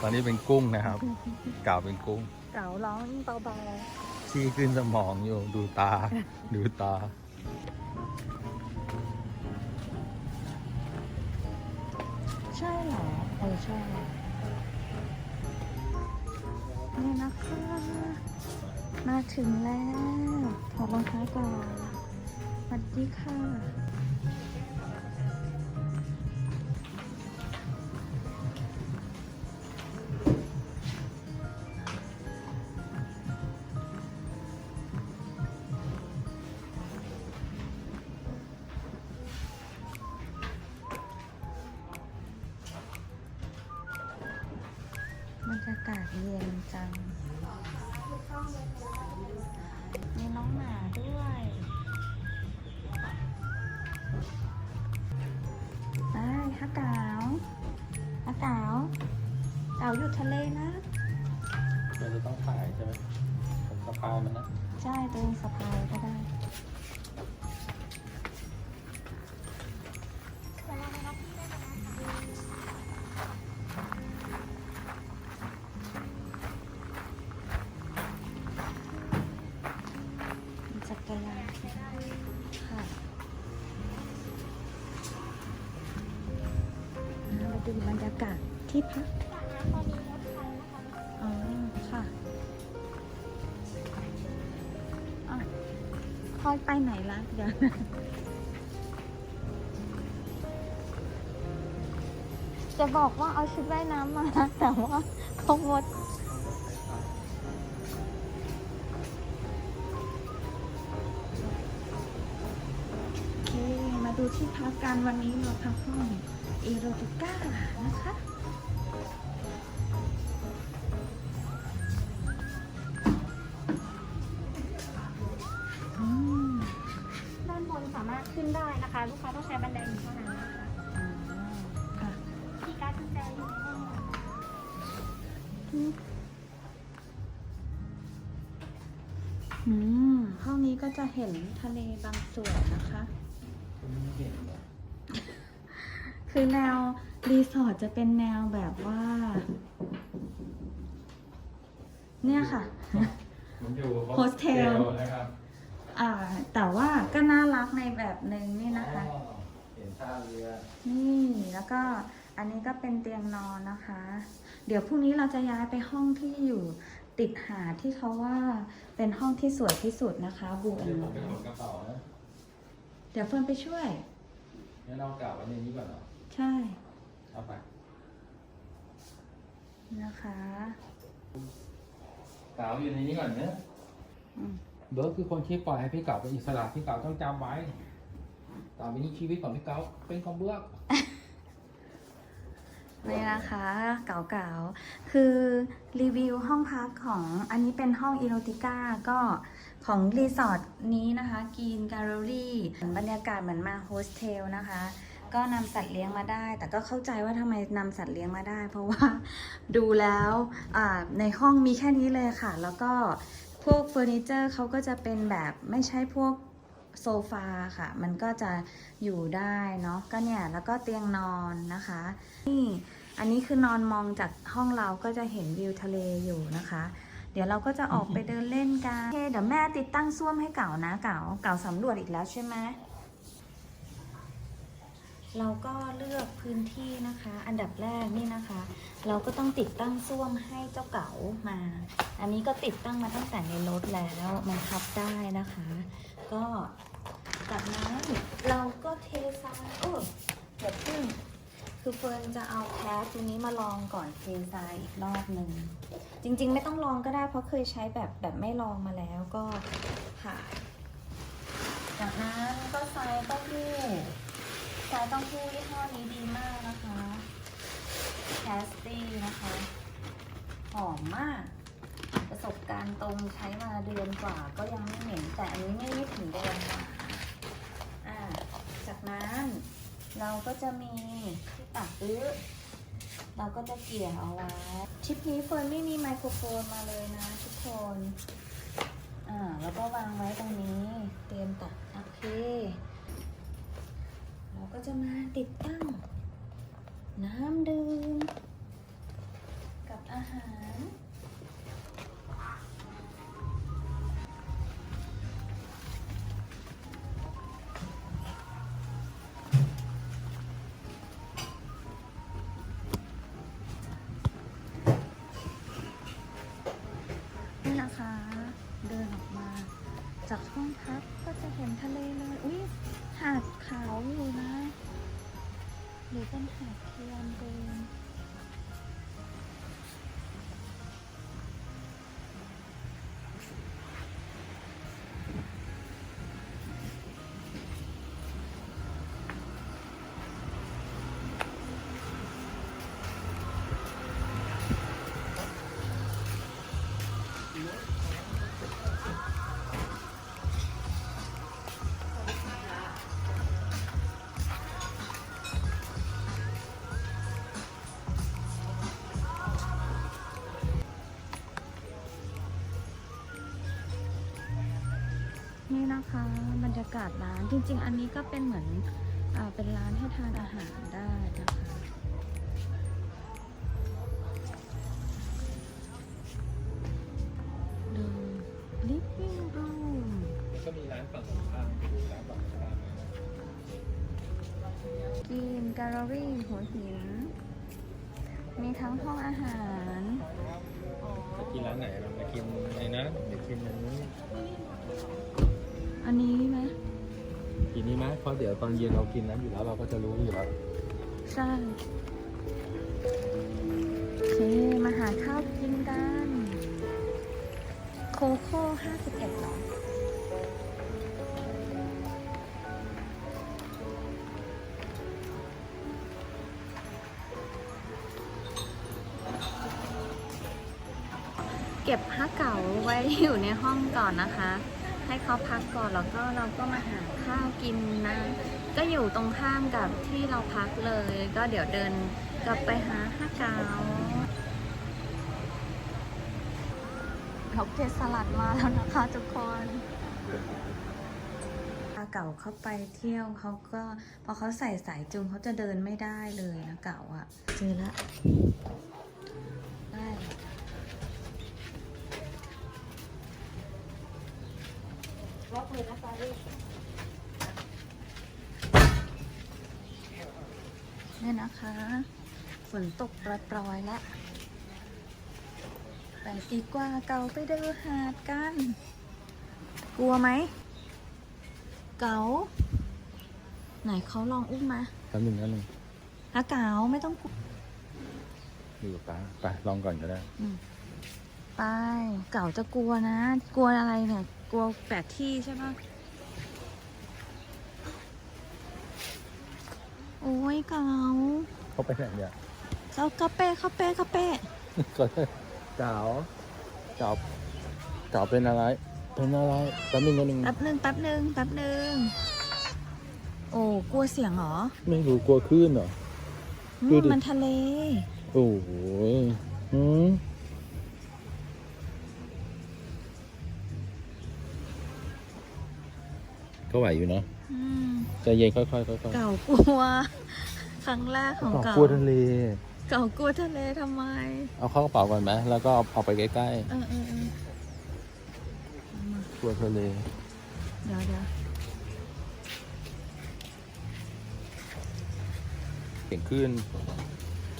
ตอนนี้เป็นกุ้งนะครับเก่าเป็นกุ้ง เก๋าร้องเบาชี้ขึ้นสมองอยู่ดูตา ดูตา ๆใช่เหรอเออใช่นี่นะคะ มาถึงแล้วถอดรองเท้าก่อนสวัสดีค่ะ เย็นจัง มีน้องหมาด้วยได้ฮักเก๋าฮักเก๋าเก๋าอยู่ทะเลนะมันจะต้องถ่ายใช่ไหมผมสะพายมันนะ ใช่ตัวเองสะพายก็ได้ ที่พักอ๋อค่ะอะคอยไปไหนละเดี๋ยวจะบอกว่าเอาชุดว่ายน้ำมา แต่ว่าเขางดโอเคมาดูที่พักกันวันนี้เราพักห้องเอโรติก้านะคะ ห้องนี้ก็จะเห็นทะเลบางส่วนนะคะ คือแนวรีสอร์ทจะเป็นแนวแบบว่า เนี่ยค่ะ ผมอยู่โฮสเทลนะครับอ่า แต่ว่าก็น่ารักในแบบหนึ่งนี่นะคะอ๋อเห็นท่าเรือ นี่แล้วก็ อันนี้ก็เป็นเตียงนอนนะคะ เดี๋ยวพรุ่งนี้เราจะย้ายไปห้องที่อยู่ติดหาดที่เขาว่าเป็นห้องที่สวยที่สุดนะคะบูแอเดี๋ยนวผมไปขนกระเป๋านะเดี๋ยวเฟิร์นไปช่วย งั้นเรากลับไว้ในนี้ก่อนเหรอใช่เอาไปนะคะเก๋าอยู่ในนี้ก่อนเนอะอืมเบิร์ดคือคนที่ปล่อยให้พี่เก๋าเป็นอิสระพี่เก๋าต้องจำไว้ต่อไปนี้ชีวิตของพี่เก๋าเป็นของเบิร์ด นี่นะคะเก๋าๆ คือรีวิวห้องพักของอันนี้เป็นห้องอีโรติก้าก็ของรีสอร์ทนี้นะคะกีนการ์รี่บรรยากาศเหมือนมาโฮสเทลนะคะ ก็นำสัตว์เลี้ยงมาได้ แต่ก็เข้าใจว่าทำไมนำสัตว์เลี้ยงมาได้ เพราะว่าดูแล้วในห้องมีแค่นี้เลยค่ะ แล้วก็พวกเฟอร์นิเจอร์เขาก็จะเป็นแบบไม่ใช่พวกโซฟาค่ะ มันก็จะอยู่ได้เนาะก็เนี่ย แล้วก็เตียงนอนนะคะ นี่ อันนี้คือนอนมองจากห้องเราก็จะเห็นวิวทะเลอยู่นะคะ เดี๋ยวเราก็จะออกไปเดินเล่นกันโอเคเดี๋ยวแม่ติดตั้งส้วมให้เก่านะเก่าเก่าสำรวจอีกแล้วใช่ไหมเราก็เลือกพื้นที่นะคะ อันดับแรกนี่นะคะ เราก็ต้องติดตั้งส้วมให้เจ้าเก๋ามา อันนี้ก็ติดตั้งมาตั้งแต่ในรถแล้วมันพับได้นะคะ ก็จากนั้นเราก็เททรายโอ้เดี๋ยวพึ่ง คือเฟิร์นจะเอาแคสตัวนี้มาลองก่อนเททรายอีกรอบหนึ่ง จริง ๆ ไม่ต้องลองก็ได้เพราะเคยใช้แบบแบบไม่ลองมาแล้วก็ผ่านจากนั้นก็ทรายเต้าหู้ทรายเต้าหู้ยี่ห้อนี้ดีมากนะคะแคสตี้นะคะ หอมมาก ประสบการณ์ตรงใช้มาเดือนกว่าก็ยังไม่เหม็นแต่อันนี้ไม่ถึงเดือนค่ะอ่าจากนั้น เราก็จะมีที่ตักอื้อเราก็จะเกี่ยเอาไว้ชิปนี้เฟิร์นไม่มีไมโครโฟนมาเลยนะทุกคนอ่าแล้วก็วางไว้ตรงนี้เตรียมตักโอเค เราก็จะมาติดตั้ง น้ำดื่มกับนะคะาศร้านจริง ๆ อันนี้ก็เป็นเหมือนอเป็นร้านให้ทานอาหารได้นะคะดู living room ก็มีร้านฝั่งตรงข้ามดูร้านฝั่งตรงข้ามกินแกลเลอรี่หัวหิน มีทั้งห้องอาหารจะกินร้านไหนเราจะกินในนั้นหรือกินในนี้อันนี้ไหม กินนี้ไหมเพราะเดี๋ยวตอนเย็นเรากินนั้นอยู่แล้วเราก็จะรู้อยู่แล้วใช่โอเคมาหาข้าวกินกันโคโค่ห้าสิบเอ็ดหรอเก็บผ้าเก่าไว้อยู่ในห้องก่อนนะคะ ให้เขาพักก่อนแล้วก็เราก็มาหาข้าวกินนะก็อยู่ตรงข้ามกับที่เราพักเลย ก็เดี๋ยวเดินกลับไปหาผ้าเก่าเขาเกสลัดมาแล้วนะคะทุกคนพาเก่าเข้าไปเที่ยวเขาก็พอเขาใส่สายจูงเขาจะเดินไม่ได้เลยนะเก่าอะเจอละได้ ล็อกเลยนะซารี่ เนี่ยนะคะ ฝนตกปรอยๆแล้วไปดีกว่าเก่าไปเดินหาดกัน กลัวไหม เก๋าไหนเขาลองอุ้มมาแป๊บนึงแป๊บนึงอาเก๋าไม่ต้องกลัวอยู่กับป้าไปลองก่อนก็ได้อืมไป เก๋าจะกลัวนะ กลัวอะไรเนี่ย กลัวแปลกที่ใช่ปะ อ้ยเก๋าเขาไปไหนเนี่ยเขากระเป้กระเป้กระเป้ก็เก๋าเก๋าเก๋าเป็นอะไร เป็นอะไรแป๊บนึงแป๊บนึงแป๊บหนึ่งแป๊บหนึ่งแป๊บหนึ่งโอ้กลัวเสียงเหรอ ไม่รู้กลัวคลื่นเหรอ อืมดูดิ มันทะเล โอ้โหหืมก็ไหวอยู่เนาะอืม ใจเย็นค่อยๆค่อยๆเก่ากลัว ครั้งแรกของเก๋าเก่า กลัวทะเล เก่ากลัวทะเลทำไม เอาเข้ากระเป๋าก่อนไหมแล้วก็เอาเอาไปใกล้เออเออเออเอามาๆกลัวทะเล เดี๋ยวเดี๋ยวเสียงคลื่น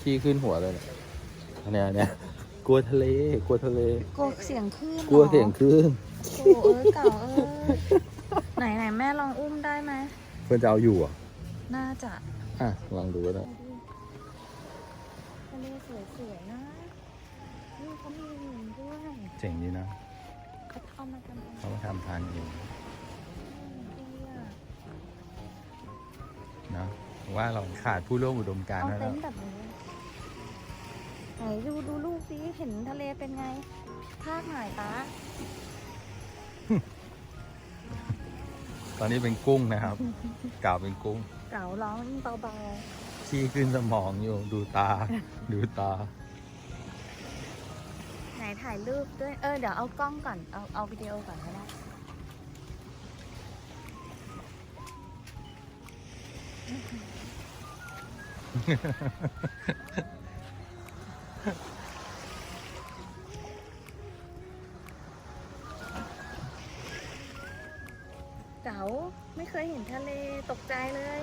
ขี้ขึ้นหัวเลยเนี่ยอันเนี้ยอันเนี้ยกลัวทะเล กลัวทะเล กลัวเสียงคลื่นหรอกลัวเสียงคลื่นโอ้เอ้ยเก่าเอ้ย ไหนไหนแม่ลองอุ้มได้ไหมเพื่อนจะเอาอยู่เหรอะน่าจะอะลองดูก็ได้ทะเลสวยๆนะนี่เขามีหญิงด้วยเจ๋งดีนะเขาทำมาทำเป็นเขามาทำทานเองดีอะนะว่าเราขาดผู้ร่วมอุดมการณ์เอาแล้วเต็นท์แบบนี้ไหนดูดูลูกสิเห็นทะเลเป็นไงภาคหน่อยตา ตอนนี้เป็นกุ้งนะครับกล่าวเป็นกุ้ง เก๋าร้องเบาขี้ขึ้นสมองอยู่ดูตา ดูตา ๆไหนถ่ายรูปด้วย เออเดี๋ยวเอากล้องก่อน เอาเอาวิดีโอก่อนก็ได้ เคยเห็นทะเลตกใจเลย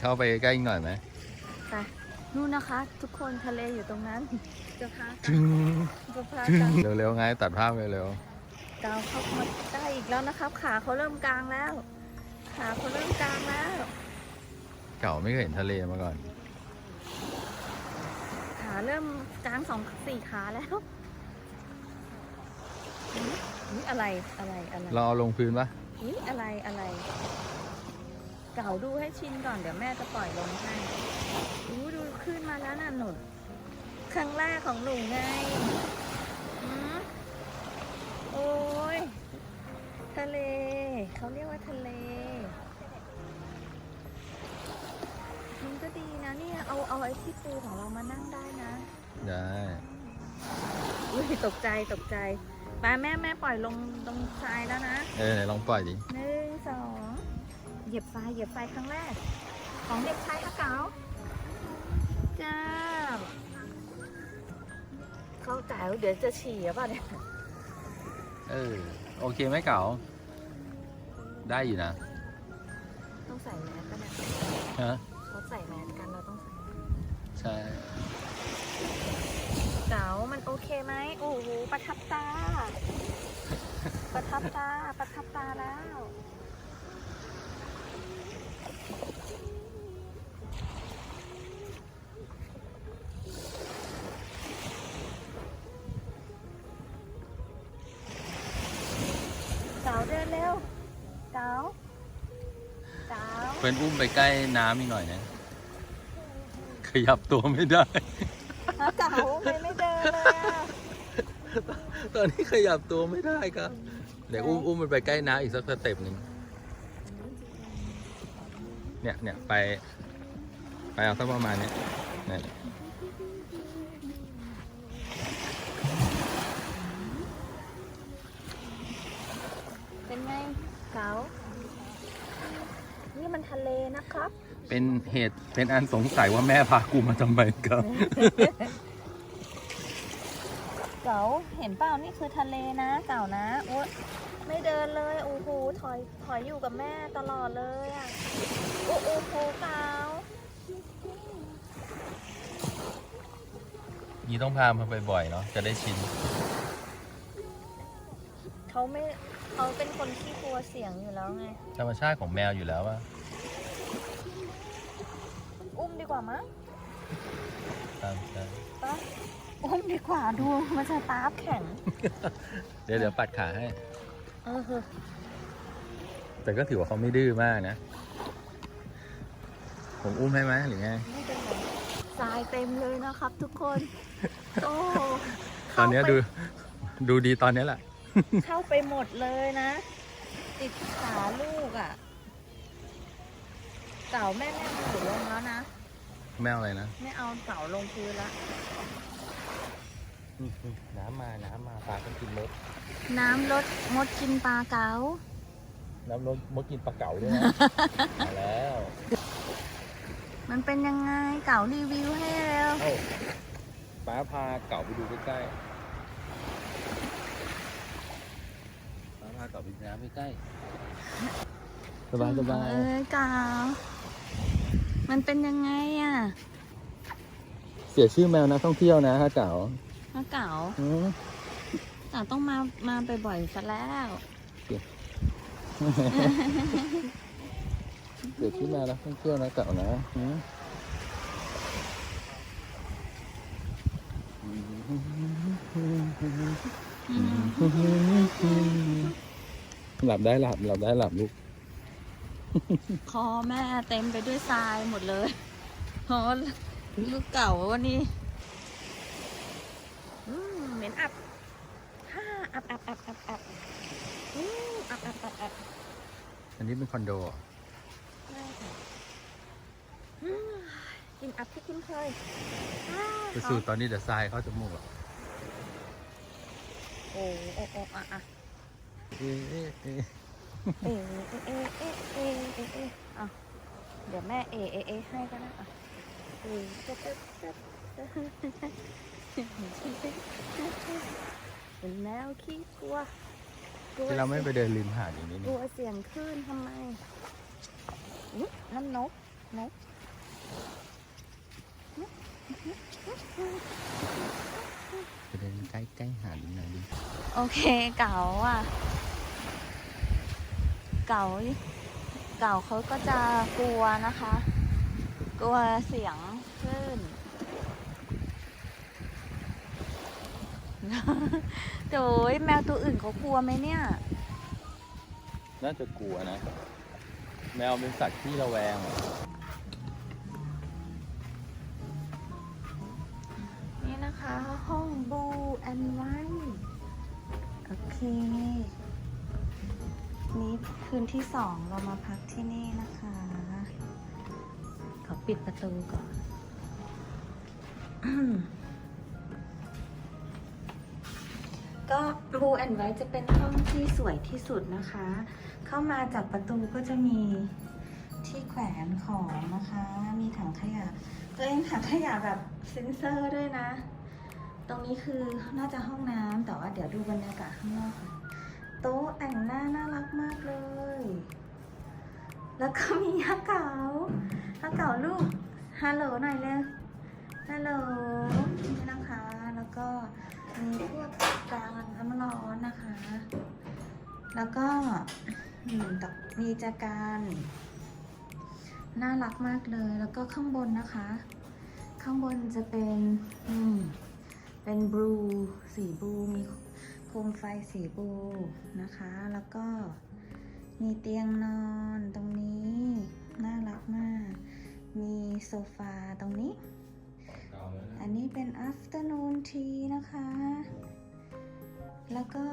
เข้าไปใกล้อีกหน่อยไหมไปนู่นนะคะ ทุกคนทะเลอยู่ตรงนั้นจะพากัจึนงจะพาจึกังนเร็วๆไงตัดภาพเร็วกาวเข้ามาใกล้อีกแล้วนะครับ ขาเขาเริ่มกลางแล้ว ขาเขาเริ่มกลางแล้วๆเก่าไม่เคยเห็นทะเลมาก่อน ขาเริ่มกลางสองสี่ขาแล้วอุ๊ยอุ๊ยอะไรอะไรอะไรเราเอาลงพื้นปะ อุ๊ยอะไรอะไร เก่าดูให้ชินก่อนเดี๋ยวแม่จะปล่อยลงให้อู้ดูขึ้นมาแล้วน่ะหนุนครั้งแรกของหนูไงหืมโอ้ยทะเล เขาเรียกว่าทะเลมันก็ดีนะเนี่ย เอาเอาไอ้ที่ปูของเรามานั่งได้นะ ได้อุ้ยตกใจตกใจ ไปแม่แม่ปล่อยลงตรงทรายแล้วนะเออไหนลองปล่อยดิหนึ่งสองเหยียบทรายเหยียบทรายครั้งแรก ของเด็กชายฮะเก๋าจ้าเข้าใจว่าเดี๋ยวจะฉี่หรือเปล่ะเนี่ยเออโอเคไหมเก๋าได้อยู่นะต้องใส่แมสกันนะฮะเขาใส่แมสกันเราต้องใส่ ใช่ เก๋ามันโอเคไหมโอ้โห ประทับตา ประทับตา ประทับตาแล้วเก๋าเดินเร็วเก๋าเก๋าเพื่อนอุ้มไปใกล้น้ำอีกหน่อยนะ ขยับตัวไม่ได้ฮะเก๋าไม่ไม่เดินเลย อะตอนนี้ขยับตัวไม่ได้ครับ เดี๋ยวอุ้มอุ้มมันไปใกล้น้ำอีกสักสเต็ปหนึ่งเนี่ยเนี่ยไป ไปเอาสักประมาณเนี้ยเนี่ยเป็นไงเก๋านี่มันทะเลนะครับ เป็นเหตุเป็นอันสงสัยว่าแม่พากูมาทำไมครับ เก๋าเห็นเปล่านี่คือทะเลนะเก๋านะโอ๊ยไม่เดินเลยโอ้โหถอยถอยอยู่กับแม่ตลอดเลยอะโอ้โอ้โหเก๋านี่ต้องพามาบ่อยๆเนาะจะได้ชินเขาไม่เขาเป็นคนที่กลัวเสียงอยู่แล้วไงธรรมชาติของแมวอยู่แล้วว่าอุ้มดีกว่ามั้งตามใจปะ อุ้มดีกว่าดูมันจะตาบแข็ง เดี๋ยวเดี๋ยวปัดขาให้เออแต่ก็ถือว่าเขาไม่ดื้อมากนะ ผมอุ้มให้ไหมหรือไง ไม่เป็นไรทรายเต็มเลยนะครับทุกคน โอ้ตอนเนี้ยดูดูดีตอนเนี้ยแหละ เข้าไปหมดเลยนะ ติดขาลูกอะเก่าแม่แม่หนูลงแล้วนะ แมวอะไรนะ ไม่เอาเก่าลงพื้นละ น้ำมาน้ำมาปลาต้องกินมดน้ำลดงดกินปลาเก๋าน้ำรดมดกินปลาเก๋าด้วยนะมาแล้วมันเป็นยังไงเก่ารีวิวให้เร็วเอ้าป้าพาเก๋าไปดูใกล้ๆป้าพาเก๋าไปน้ำใกล้ๆสบายสบายเอ้ยเก่ามันเป็นยังไงอะ เสียชื่อแมวนักท่องเที่ยวนะฮะเก๋า แล้วเก่าอืมเก่าต้องมามาบ่อยๆซะแล้วเสียชื่อแมวนักท่องเที่ยวนะเก๋านะอืมหลับได้หลับหลับได้หลับลูก คอแม่เต็มไปด้วยทรายหมดเลยเพราะว่าลูกเก่าวันนี้อืมเหม็ นอับฮ่าอับอับอับอับอับอืมอับอับอับอับอันนี้เป็นคอนโดเหรอได้ค่ะอืมกินอับที่คุ้นเคยอ่าไปสูตรตอนนี้เดี๋ยวทรายเข้าจมูกหรอกโอ้โอ้โอ้อะอะเอ๊ะเอ๊ะเอ๊ะเอเอเอเอเอเอเออะเดี๋ยวแม่เอเอเอให้ก็ได้อะเอจะจะจะ เป็นแมวขี้กลัวกลัวที่เราไม่ไปเดินริมหาดอย่างนี้กนี่ลัวเสียงคลื่นทำไมอุ๊ยนั่นนกนกไปเดินใกล้ใกล้หาดอีกหน่อยดิโอเคเก๋าอะ เก๋าเก๋าเขาก็จะกลัวนะคะ กลัวเสียงคลื่น โดยแมวตัวอื่นเขากลัวไหมเนี่ย น่าจะกลัวนะ แมวเป็นสัตว์ที่ระแวงเหรอนี่นะคะ ห้องบูแอนไวโอเค นี่คืนที่สองเรามาพักที่นี่นะคะ ขอปิดประตูก่อน ก็บูแอนไว้จะเป็นห้องที่สวยที่สุดนะคะ เข้ามาจากประตูก็จะมีที่แขวนของนะคะ มีถังขยะ ตัวเองถังขยะแบบเซ็นเซอร์ด้วยนะ ตรงนี้คือน่าจะห้องน้ำแต่ว่าเดี๋ยวดูบรรยากาศข้างนอกค่ะโต๊ะแต่งหน้าน่ารักมากเลย แล้วก็มีฮักเก๋าฮักเก๋าลูกฮัลโหลหน่อยเร็วฮัลโหลนี่นะคะ แล้วก็ มีพวกกาวน้ำร้อนนะคะ แล้วก็มีจาการน่ารักมากเลย แล้วก็ข้างบนนะคะ ข้างบนจะเป็นเป็นบลูสีบลูมีโคมไฟสีบลูนะคะ แล้วก็มีเตียงนอนตรงนี้ น่ารักมาก มีโซฟาตรงนี้ันนี้เป็น afternoon tea นะคะ แล้วก็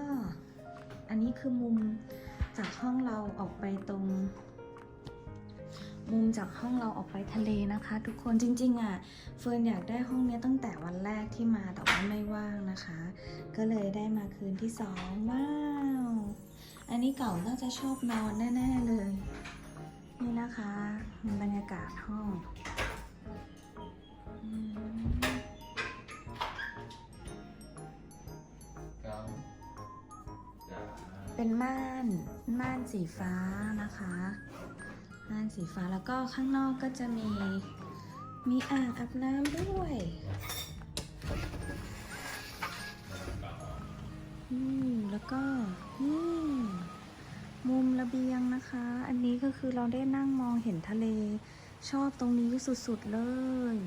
อันนี้คือมุมจากห้องเราออกไปตรง มุมจากห้องเราออกไปทะเลนะคะ ทุกคนจริงๆอะเฟิร์นอยากได้ห้องนี้ตั้งแต่วันแรกที่มาแต่ว่าไม่ว่างนะคะ ก็เลยได้มาคืนที่สองว้าว อันนี้เก่าน่าจะชอบนอนแน่ๆเลย นี่นะคะบรรยากาศห้องอ เป็นม่านม่านสีฟ้านะคะม่านสีฟ้าแล้วก็ข้างนอกก็จะมีมีอ่างอาบน้ำด้วยอืมแล้วก็นี่มุมระเบียงนะคะ อันนี้ก็คือเราได้นั่งมองเห็นทะเล ชอบตรงนี้สุดๆเลย